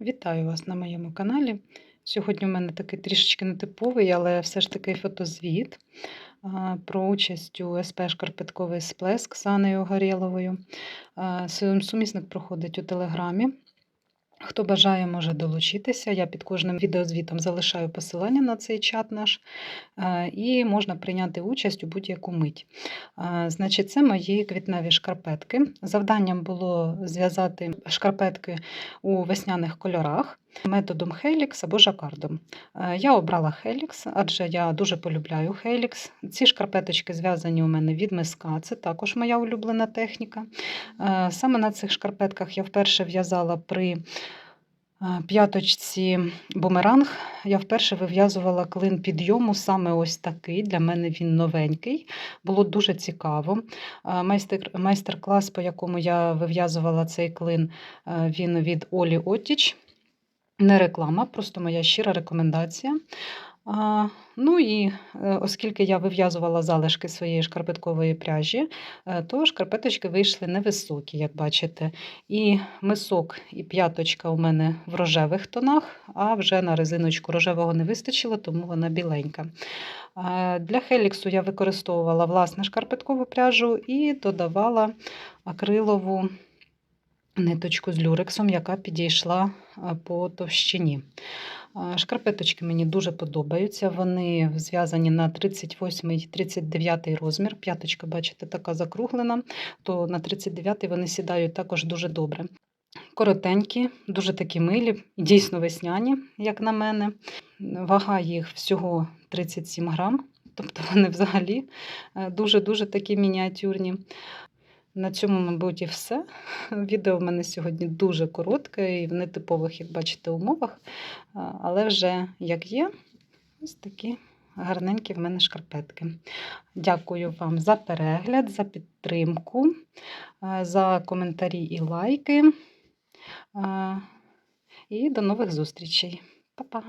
Вітаю вас на моєму каналі. Сьогодні у мене такий трішечки нетиповий, але все ж таки фотозвіт про участь у СП Шкарпетковий сплеск з Анею Горєловою. Сумісник проходить у Телеграмі. Хто бажає, може долучитися. Я під кожним відеозвітом залишаю посилання на цей чат наш, е, і можна прийняти участь у будь-яку мить. Е, Значить, це мої квітневі шкарпетки. Завданням було зв'язати шкарпетки у весняних кольорах методом Helix або жакардом. Е, Я обрала Helix, адже я дуже полюбляю Helix. Ці шкарпеточки зв'язані у мене від миска, це також моя улюблена техніка. Е, Саме на цих шкарпетках я вперше в'язала при е, п'яточці бумеранг. Я вперше вив'язувала клин підйому, саме ось такий. Для мене він новенький. Було дуже цікаво. Майстер, майстер-клас, по якому я вив'язувала цей клин, він від Олі Оттіч. Не реклама, просто моя щира рекомендація. Ну і е, оскільки я вив'язувала залишки своєї шкарпеткової пряжі, е, то шкарпеточки вийшли невисокі, як бачите. І мисок, і п'яточка у мене в рожевих тонах, а вже на резиночку рожевого не вистачило, тому вона біленька. Для хеліксу я використовувала власне шкарпеткову пряжу і додавала акрилову ниточку з люрексом, яка підійшла е, по товщині. Е, Шкарпеточки мені дуже подобаються. Вони зв'язані на 38-39 розмір. П'яточка, бачите, така закруглена, то на 39 вони сідають також дуже добре. Коротенькі, дуже такі милі, дійсно весняні, як на мене. Вага їх всього 37 грам, тобто вони взагалі е, дуже-дуже такі мініатюрні. На цьому, мабуть, і все. Відео в мене сьогодні дуже коротке і в нетипових, як бачите, умовах. Але вже як є, ось такі гарненькі в мене шкарпетки. Дякую вам за перегляд, за підтримку, за коментарі і лайки. І до нових зустрічей. Па-па!